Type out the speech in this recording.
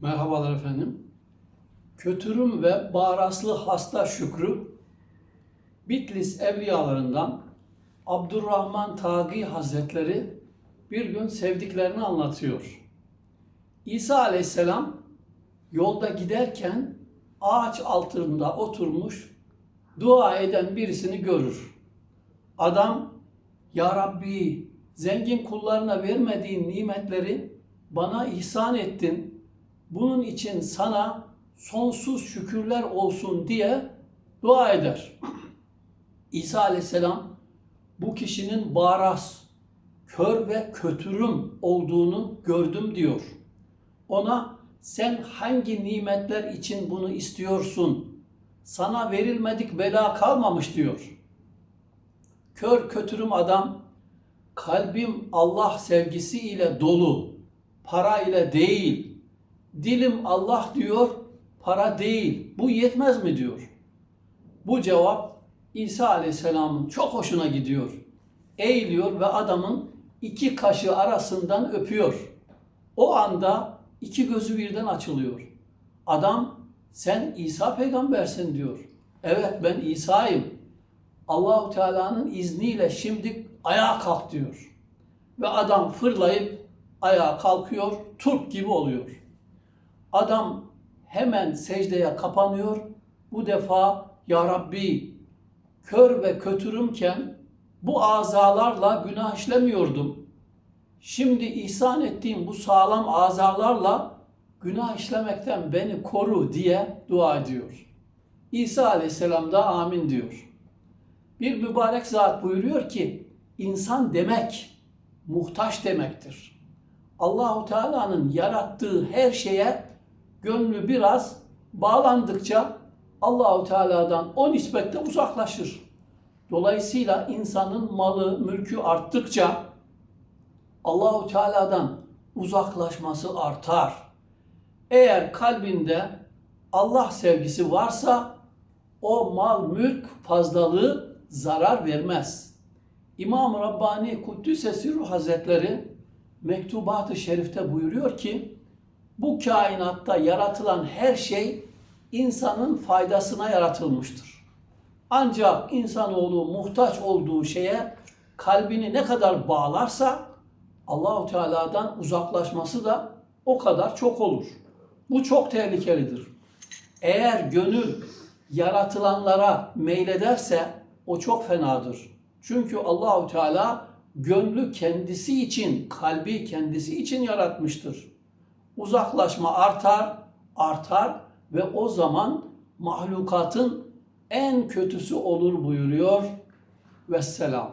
Merhabalar efendim. Kötürüm ve Bağraslı Hasta Şükrü Bitlis evliyalarından Abdurrahman Tagi Hazretleri bir gün sevdiklerini anlatıyor. İsa Aleyhisselam yolda giderken ağaç altında oturmuş dua eden birisini görür. Adam ya Rabbi zengin kullarına vermediğin nimetleri bana ihsan ettin. Bunun için sana sonsuz şükürler olsun diye dua eder. İsa Aleyhisselam bu kişinin baras, kör ve kötürüm olduğunu gördüm diyor. Ona sen hangi nimetler için bunu istiyorsun? Sana verilmedik bela kalmamış diyor. Kör kötürüm adam kalbim Allah sevgisiyle dolu, para ile değil. Dilim Allah diyor, para değil. Bu yetmez mi diyor. Bu cevap İsa Aleyhisselam'ın çok hoşuna gidiyor. Eğiliyor ve adamın iki kaşı arasından öpüyor. O anda iki gözü birden açılıyor. Adam sen İsa peygambersin diyor. Evet ben İsa'yım. Allahu Teala'nın izniyle şimdi ayağa kalk diyor. Ve adam fırlayıp ayağa kalkıyor, turp gibi oluyor. Adam hemen secdeye kapanıyor. Bu defa Ya Rabbi kör ve kötürümken bu azalarla günah işlemiyordum. Şimdi ihsan ettiğim bu sağlam azalarla günah işlemekten beni koru diye dua ediyor. İsa Aleyhisselam da amin diyor. Bir mübarek zat buyuruyor ki insan demek muhtaç demektir. Allahu Teala'nın yarattığı her şeye gönlü biraz bağlandıkça Allahu Teala'dan o nispette uzaklaşır. Dolayısıyla insanın malı, mülkü arttıkça Allahu Teala'dan uzaklaşması artar. Eğer kalbinde Allah sevgisi varsa o mal, mülk fazlalığı zarar vermez. İmam Rabbani Kuddüs'e Sirru Hazretleri Mektubat-ı Şerif'te buyuruyor ki bu kainatta yaratılan her şey insanın faydasına yaratılmıştır. Ancak insanoğlu muhtaç olduğu şeye kalbini ne kadar bağlarsa Allahu Teala'dan uzaklaşması da o kadar çok olur. Bu çok tehlikelidir. Eğer gönül yaratılanlara meylederse o çok fenadır. Çünkü Allahu Teala gönlü kendisi için, kalbi kendisi için yaratmıştır. Uzaklaşma artar, artar ve o zaman mahlukatın en kötüsü olur buyuruyor. Vesselam.